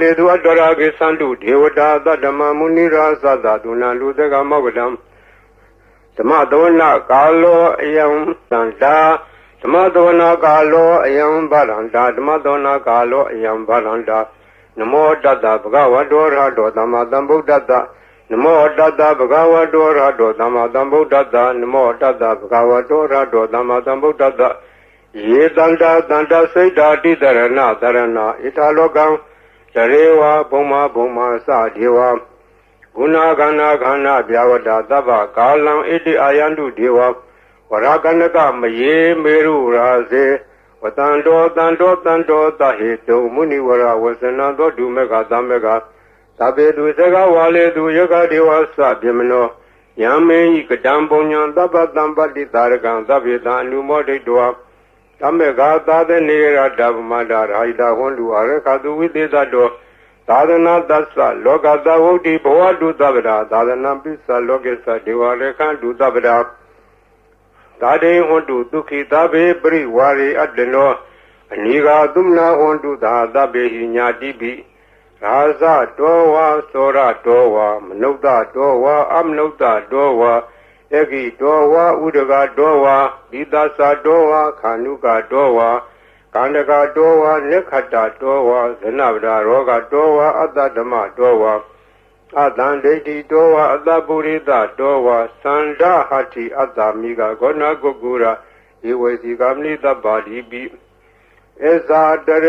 လေသူအတ္တရာကိသန္တုဒေဝတာသတ္တမမုနိရာသသဒုဏလူတကမောကတံဓမ္မသောနာကာလောအယံသန္တာဓမ္မသောနာကာလောအယံဗရန္တာဓမ္မသောနာကာလောအယံဗရန္တာနမောတတ္တဗဂဝတောရဟတောသမ္မာသမ္ဗုဒ္ဓတ္တနမောတတ္တဗဂဝတောရဟတောသမ္မာသမ္ဗုဒ္ဓတ္တနမောတတ္တဗဂဝတောရဟတောသမ္မာသမ္ဗုဒ္ဓတ္တယေတန္တာတန္တစိတ်တာတိတရဏတရဏဣထာလောကံ တရေဝဘုံမဘုံမစဒေဝဂုဏကန္နာခန္နာဗျာဝတ္တသဗ္ဗကာလံဣတိအာယန္တုဒေဝဝရကနကမယေမေရုရာစေဝတန္တောတန္တောတန္တောတဟေတုမုနိဝရဝဇနသောဒုမေကသမကသဗ္ဗေတုသကဝါလေတုယကဒေဝသဗြမနောယံမေဤကတံပုံညံသဗ္ဗတံပတ္တိတာရကံသဗ္ဗေတံအနုမောဒိတော တမေကသာသနေရတဗမတာရာဟိတာဟွန်တုအရခတုဝိသေသတောသာသနာတသလောကသဝုတ်တိဘဝတုသဗ္ဗရာသာသနာပိသလောကေသဒေဝရေခန္တုသဗ္ဗရာသာဒေဟွန်တုဒုခိသဗ္ဗေပရိဝါရေအတ္တနောအနိဃာသုမနာဟွန်တုသာသဗ္ဗေဟိညာတိပိရာဇတောဝါသောရတောဝါမနုဿတောဝါအမနုဿတောဝါ ဧကိတောဝါဥဒကတောဝါဘိသသတောဝါခာနုကတောဝါကန္တကတောဝါနိခတတောဝါဇနဗဒရောဂတောဝါအတ္တဓမ္မတောဝါအတံဒိဋ္ဌိတောဝါအတ္တပုရိသတောဝါသန္ဓဟတိအတ္တမိကဂောဏဂုဂုရဧဝေစီကမနိတ္တပါတိပိဧဇာတရ